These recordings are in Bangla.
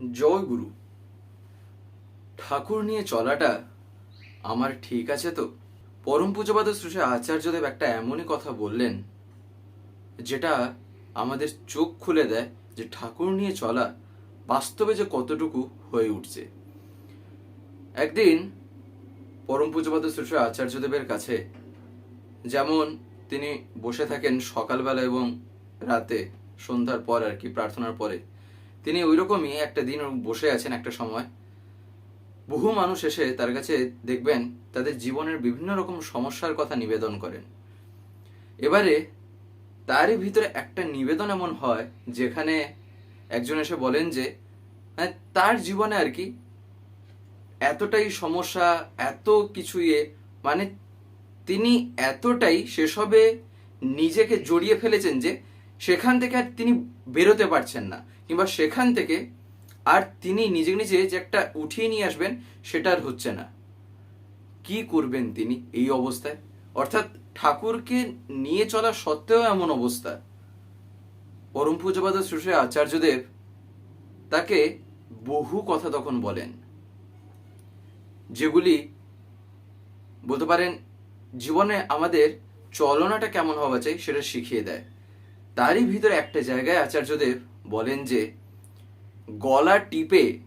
জয় গুরু। ঠাকুর নিয়ে চলাটা আমার ঠিক আছে তো? পরম পূজপাদ শ্রী আচার্যদেব একটা এমনই কথা বললেন, যেটা আমাদের চোখ খুলে দেয় যে ঠাকুর নিয়ে চলা বাস্তবে যে কতটুকু হয়ে উঠছে। একদিন পরম পূজপাদ শ্রী আচার্যদেবের কাছে যেমন তিনি বসে থাকেন সকালবেলা এবং রাতে সন্ধ্যার পর আর কি, প্রার্থনার পরে তিনি ওই রকমই একটা দিন বসে আছেন একটা সময়। বহু মানুষ এসে তার কাছে দেখবেন তাদের জীবনের বিভিন্ন রকম সমস্যার কথা নিবেদন করেন। এবারে তারই ভিতরে একটা নিবেদন এমন হয়, যেখানে একজন এসে বলেন যে মানে তার জীবনে আর কি এতটাই সমস্যা, এত কিছু ইয়ে মানে তিনি এতটাই সেসবে নিজেকে জড়িয়ে ফেলেছেন যে সেখান থেকে আর তিনি বেরোতে পারছেন না, কিংবা সেখান থেকে আর তিনি নিজে নিজে যে একটা উঠিয়ে নিয়ে আসবেন সেটা আর হচ্ছে না। কি করবেন তিনি এই অবস্থায়? অর্থাৎ ঠাকুরকে নিয়ে চলা সত্ত্বেও এমন অবস্থা। পরম পূজপাদ শ্রী আচার্যদেব তাকে বহু কথা তখন বলেন, যেগুলি বলতে পারেন, জীবনে আমাদের চলনাটা কেমন হওয়া চাই সেটা শিখিয়ে দেয়। তারই ভিতরে একটা জায়গায় আচার্যদেব বলেন যে, গলা টিপে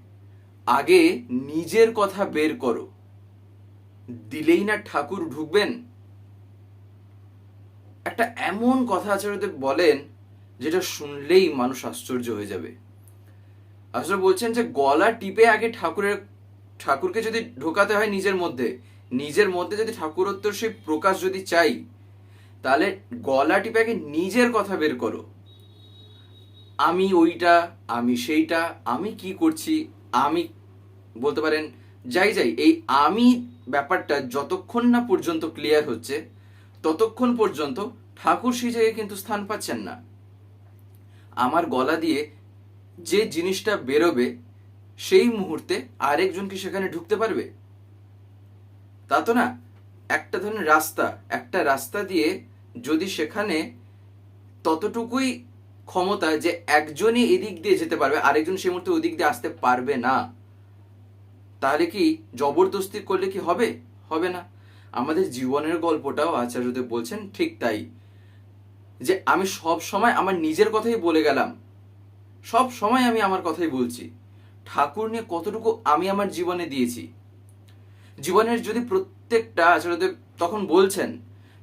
আগে নিজের কথা বের করো। দিলেই না ঠাকুর ঢুকবেন। একটা এমন কথা আচার্যদেব বলেন, যেটা শুনলেই মানুষ আশ্চর্য হয়ে যাবে। আসলে বলছেন যে, গলা টিপে আগে ঠাকুরের, ঠাকুরকে যদি ঢোকাতে হয় নিজের মধ্যে নিজের মধ্যে যদি ঠাকুরত্বর সেই প্রকাশ যদি চাই তাহলে গলা টিপে আগে নিজের কথা বের করো। আমি ওইটা, আমি সেইটা, আমি কি করছি, আমি বলতে পারেন, যাই যাই, এই আমি ব্যাপারটা যতক্ষণ না পর্যন্ত ক্লিয়ার হচ্ছে, ততক্ষণ পর্যন্ত ঠাকুর সেই জায়গায় কিন্তু স্থান পাচ্ছেন না। আমার গলা দিয়ে যে জিনিসটা বেরোবে, সেই মুহূর্তে আরেকজন কি সেখানে ঢুকতে পারবে? তা তো না। একটা ধরনের রাস্তা, একটা রাস্তা দিয়ে যদি সেখানে ততটুকুই ক্ষমতা যে একজনই এদিক দিয়ে যেতে পারবে, আরেকজন সেই মুহূর্তে ওদিক দিয়ে আসতে পারবে না, তাহলে কি জবরদস্তি করলে কি হবে? হবে না। আমাদের জীবনের গল্পটাও আচার্যদেব বলছেন ঠিক তাই, যে আমি সব সময় আমার নিজের কথাই বলে গেলাম, সব সময় আমি আমার কথাই বলছি। ঠাকুর নিয়ে কতটুকু আমি আমার জীবনে দিয়েছি? জীবনের যদি প্রত্যেকটা আচার্যদেব তখন বলছেন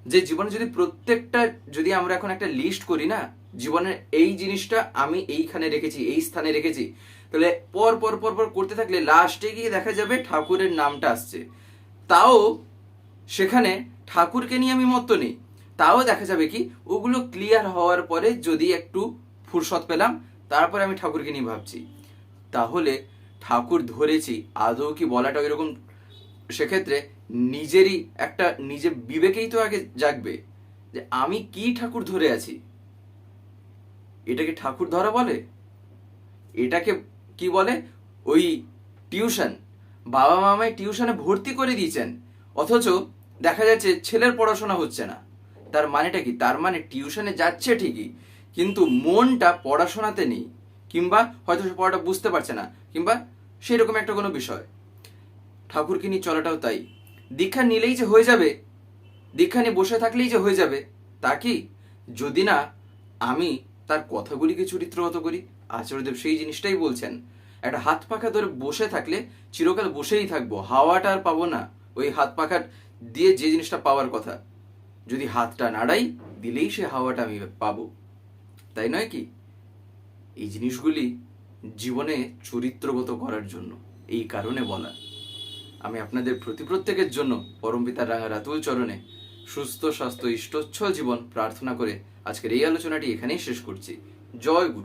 যে জীবনে যদি প্রত্যেকটা, যদি আমরা এখন একটা লিস্ট করি না, জীবনের এই জিনিসটা আমি এইখানে রেখেছি, এই স্থানে রেখেছি, তাহলে পর পর পর পর করতে থাকলে লাস্টে গিয়ে দেখা যাবে ঠাকুরের নামটা আসছে। তাও সেখানে ঠাকুরকে নিয়ে আমি মত নেই। তাও দেখা যাবে কি, ওগুলো ক্লিয়ার হওয়ার পরে যদি একটু ফুরসত পেলাম, তারপরে আমি ঠাকুরকে নিয়ে ভাবছি। তাহলে ঠাকুর ধরেছি, আদৌ কি বলাটা এরকম সেক্ষেত্রে নিজেরই একটা নিজের বিবেকেই তো আগে জাগবে যে আমি কি ঠাকুর ধরে আছি। এটাকে ঠাকুর ধরা বলে? এটাকে কি বলে? ওই টিউশন। বাবা মামায় টিউশনে ভর্তি করে দিয়েছেন। অথচ দেখা যাচ্ছে ছেলের পড়াশোনা হচ্ছে না। তার মানেটা কি? তার মানে টিউশনে যাচ্ছে ঠিকই, কিন্তু মনটা পড়াশোনাতে নেই, কিংবা হয়তো সে পড়াটা বুঝতে পারছে না, কিংবা সেরকম একটা কোনো বিষয়। ঠাকুরকে নিয়ে চলাটাও তাই। দীক্ষা নিলেই যে হয়ে যাবে, দীক্ষা নিয়ে বসে থাকলেই যে হয়ে যাবে, তা কি? যদি না, আমি তার কথাগুলিকে চরিত্রগত করি, আচার্যদেব সেই জিনিসটাই বলছেন। একটা হাত পাখা ধরে বসে থাকলে চিরকাল বসেই থাকব, হাওয়াটা আর পাবো না। ওই হাত পাখা দিয়ে যে জিনিসটা পাওয়ার কথা, যদি হাতটা নাড়াই দিলেই সে হাওয়াটা আমি পাবো। তাই নয় কি? এই জিনিসগুলি জীবনে চরিত্রগত করার জন্য, এই কারণে বলা। আমি আপনাদের প্রতি প্রত্যেকের জন্য পরমপিতা রাতুল চরণে সুস্থ, স্বাস্থ্য, ইষ্টচ্ছল জীবন প্রার্থনা করে আজকের এই আলোচনাটি এখানেই শেষ করছি। জয় গুরু।